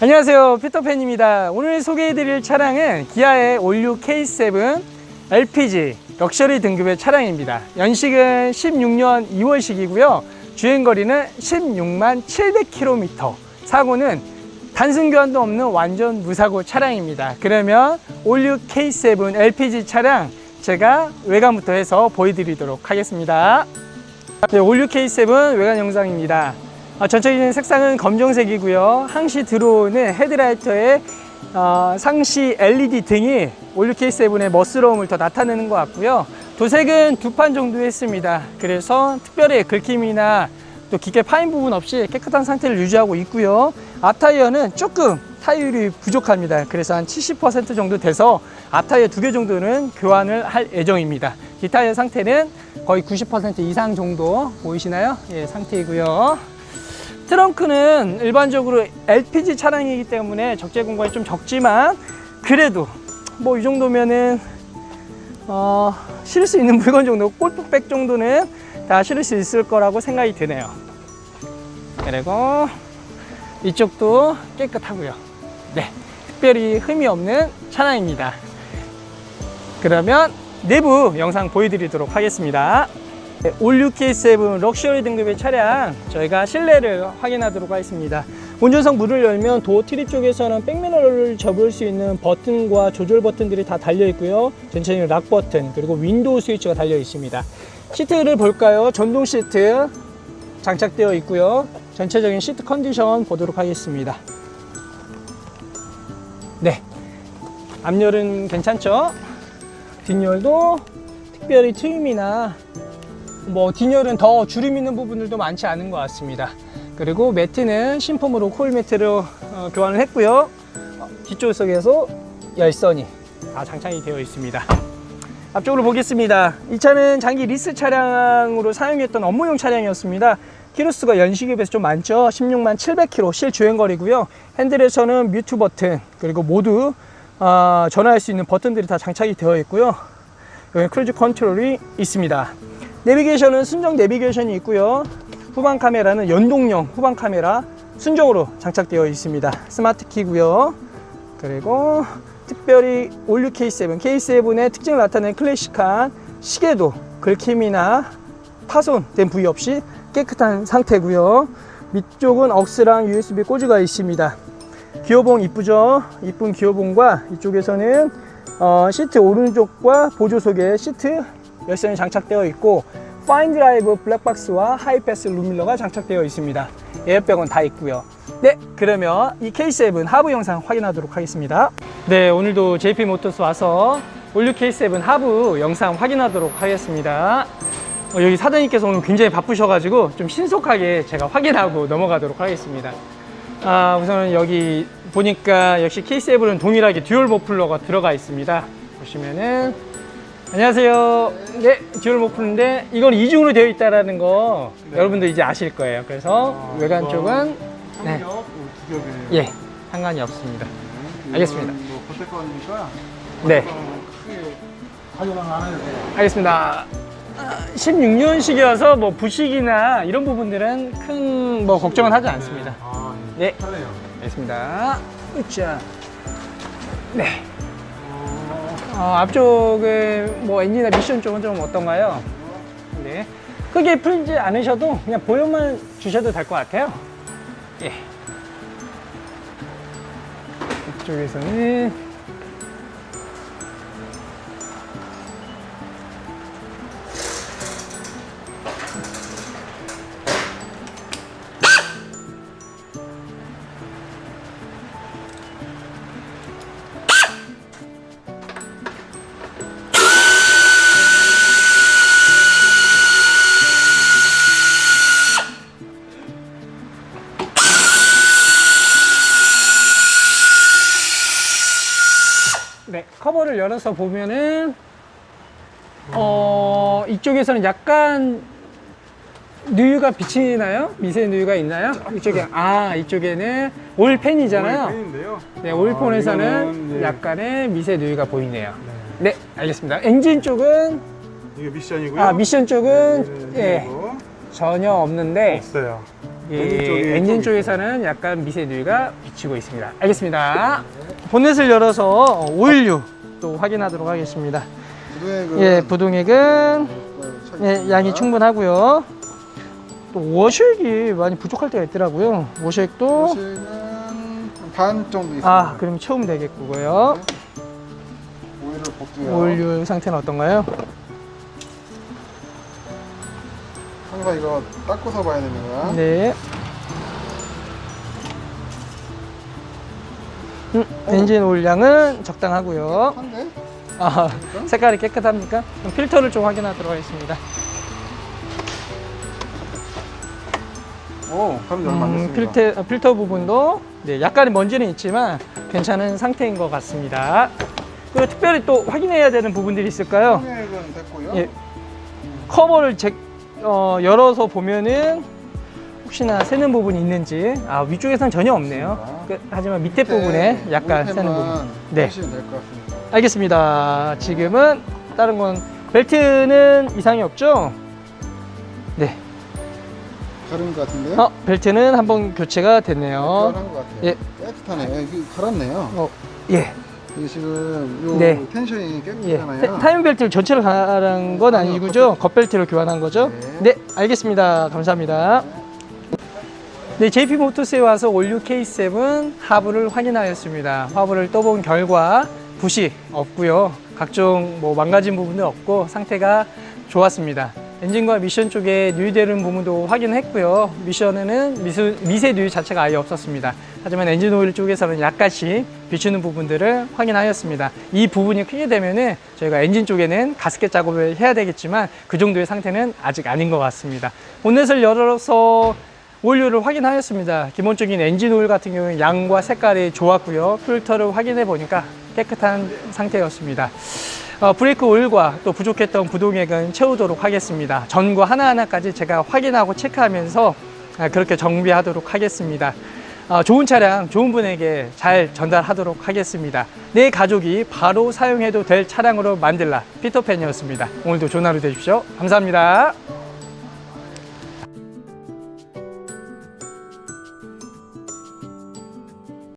안녕하세요. 피터팬입니다. 오늘 소개해드릴 차량은 기아의 올류 K7 LPG 럭셔리 등급의 차량입니다. 연식은 16년 2월식이고요. 주행거리는 16만 700km 사고는 단순 교환도 없는 완전 무사고 차량입니다. 그러면 올류 K7 LPG 차량 제가 외관부터 해서 보여드리도록 하겠습니다. 네, 올류 K7 외관 영상입니다. 아, 전체적인 색상은 검정색이고요. 항시 들어오는 헤드라이터의 어, 상시 LED 등이 올류 K7의 멋스러움을 더 나타내는 것 같고요. 도색은 두 판 정도 했습니다. 그래서 특별히 긁힘이나 또 기계 파인 부분 없이 깨끗한 상태를 유지하고 있고요. 앞타이어는 조금 타율이 부족합니다. 그래서 한 70% 정도 돼서 앞타이어 두 개 정도는 교환을 할 예정입니다. 뒷타이어 상태는 거의 90% 이상 정도 보이시나요? 예, 상태이고요. 트렁크는 일반적으로 LPG 차량이기 때문에 적재 공간이 좀 적지만 그래도 뭐 이 정도면은 어, 실을 수 있는 물건 정도 골프백 정도는 다 실을 수 있을 거라고 생각이 드네요. 그리고 이쪽도 깨끗하고요. 네 특별히 흠이 없는 차량입니다. 그러면 내부 영상 보여드리도록 하겠습니다. 네, 올류 K7 럭셔리 등급의 차량 저희가 실내를 확인하도록 하겠습니다. 운전석 문을 열면 도어 트립 쪽에서는 백미러를 접을 수 있는 버튼과 조절 버튼들이 다 달려 있고요. 전체적인 락 버튼 그리고 윈도우 스위치가 달려 있습니다. 시트를 볼까요? 전동 시트 장착되어 있고요. 전체적인 시트 컨디션 보도록 하겠습니다. 네 앞열은 괜찮죠? 뒷열도 특별히 트임이나 뭐 뒷열은 더 주름 있는 부분들도 많지 않은 것 같습니다. 그리고 매트는 신품으로 콜 매트로 어, 교환을 했고요. 어, 뒷조석에서 열선이 다 장착이 되어 있습니다. 앞쪽으로 보겠습니다. 이 차는 장기 리스 차량으로 사용했던 업무용 차량이었습니다. 키로수가 연식에 비해서 좀 많죠. 16만 700km 실 주행거리고요. 핸들에서는 뮤트 버튼 그리고 모두 어, 전화할 수 있는 버튼들이 다 장착이 되어 있고요. 여기 크루즈 컨트롤이 있습니다. 내비게이션은 순정 내비게이션이 있고요. 후방 카메라는 연동형 후방 카메라 순정으로 장착되어 있습니다. 스마트 키고요. 그리고 특별히 올류 K7, K7의 특징을 나타내는 클래식한 시계도 긁힘이나 파손된 부위 없이 깨끗한 상태고요. 밑쪽은 억스랑 USB 꽂이가 있습니다. 기어봉 이쁘죠? 이쁜 기어봉과 이쪽에서는 어, 시트 오른쪽과 보조석에 시트 열선이 장착되어 있고 파인 드라이브 블랙박스와 하이패스 룸밀러가 장착되어 있습니다. 에어백은 다 있고요. 네, 그러면 이 K7 하부 영상 확인하도록 하겠습니다. 네, 오늘도 JP 모터스 와서 올류 K7 하부 영상 확인하도록 하겠습니다. 어, 여기 사장님께서 오늘 굉장히 바쁘셔가지고 좀 신속하게 제가 확인하고 넘어가도록 하겠습니다. 아, 우선 여기 보니까 역시 K7은 동일하게 듀얼 머플러가 들어가 있습니다. 보시면은 안녕하세요. 네, 듀얼 머플러인데 이건 이중으로 되어 있다라는 거 여러분들 이제 아실 거예요. 그래서 아, 외관 쪽은 네. 네. 예, 상관이 없습니다. 알겠습니다. 뭐 네, 크게 가져가면 안 해도 돼요. 알겠습니다. 16년식이어서 뭐 부식이나 이런 부분들은 큰 뭐 걱정은 하지 않습니다. 아, 네. 편해요. 알겠습니다. 으쌰. 네. 어, 앞쪽은 뭐 엔진이나 미션 쪽은 좀 어떤가요? 네. 크게 풀지 않으셔도 그냥 보여만 주셔도 될 것 같아요. 예. 이쪽에서는 커버를 열어서 보면은 어, 이쪽에서는 약간 누유가 비치나요? 미세 누유가 있나요? 이쪽에 아 이쪽에는 올 펜이잖아요. 펜인데요. 네, 아, 올폰에서는 이거는, 예. 약간의 미세 누유가 보이네요. 네. 네, 알겠습니다. 엔진 쪽은 이게 미션이고요. 아 미션 쪽은 네, 예 그리고 전혀 없는데 없어요. 이 엔진 쪽에 엔진 좀 쪽에서는 약간 미세누이가 비치고 있습니다. 알겠습니다. 본넷을 열어서 오일류 또 확인하도록 하겠습니다. 부동액은 예, 부동액은 차 예. 양이 충분하고요. 또 워셔액이 많이 부족할 때가 있더라고요. 워셔액도 반 정도 있습니다. 아, 그럼 채우면 되겠고요. 오일을 볼게요. 오일류 상태는 어떤가요? 항상 이거 닦고서 봐야 되는 거야. 네. 음, 엔진 오일 양은 적당하고요. 한데? 아, 색깔이 깨끗합니까? 그럼 필터를 좀 확인하도록 하겠습니다. 오, 얼마 안 음, 됐습니다. 필터, 아, 필터 부분도 네, 약간의 먼지는 있지만 괜찮은 상태인 것 같습니다. 그리고 특별히 또 확인해야 되는 부분들이 있을까요? 통액은 됐고요. 예, 커버를 제, 어, 열어서 보면은 혹시나 새는 부분이 있는지 아 위쪽에서는 전혀 없네요. 그, 하지만 밑에 부분에 약간 새는 부분. 네. 하시면 될것 같습니다. 알겠습니다. 지금은 다른 건 벨트는 이상이 없죠? 네. 다른 것 같은데요? 어, 벨트는 한번 교체가 됐네요. 같아요. 예. 깨끗하네. 이게 갈았네요. 어, 예. 이게 지금 요 네. 텐션이 예. 깨끗하잖아요. 타- 타이밍 벨트를 전체를 갈은 건 아니고죠. 겉벨트를 교환한 거죠. 네. 네, 알겠습니다. 감사합니다. 네, JP 모터스에 와서 올류 K7 하부를 확인하였습니다. 하부를 떠본 결과 붓이 없고요. 각종 뭐 망가진 부분도 없고 상태가 좋았습니다. 엔진과 미션 쪽에 누이되는 부분도 확인했고요. 미션에는 미수, 미세 누이 자체가 아예 없었습니다. 하지만 엔진 오일 쪽에서는 약간씩 비추는 부분들을 확인하였습니다. 이 부분이 크게 되면은 저희가 엔진 쪽에는 가스켓 작업을 해야 되겠지만 그 정도의 상태는 아직 아닌 것 같습니다. 본넷을 열어서 오일류를 확인하였습니다. 기본적인 엔진 오일 같은 경우는 양과 색깔이 좋았고요. 필터를 확인해 보니까 깨끗한 상태였습니다. 어, 브레이크 오일과 또 부족했던 부동액은 채우도록 하겠습니다. 전구 하나하나까지 제가 확인하고 체크하면서 아, 그렇게 정비하도록 하겠습니다. 어, 좋은 차량, 좋은 분에게 잘 전달하도록 하겠습니다. 내 가족이 바로 사용해도 될 차량으로 만들라 피터팬이었습니다. 오늘도 좋은 하루 되십시오. 감사합니다.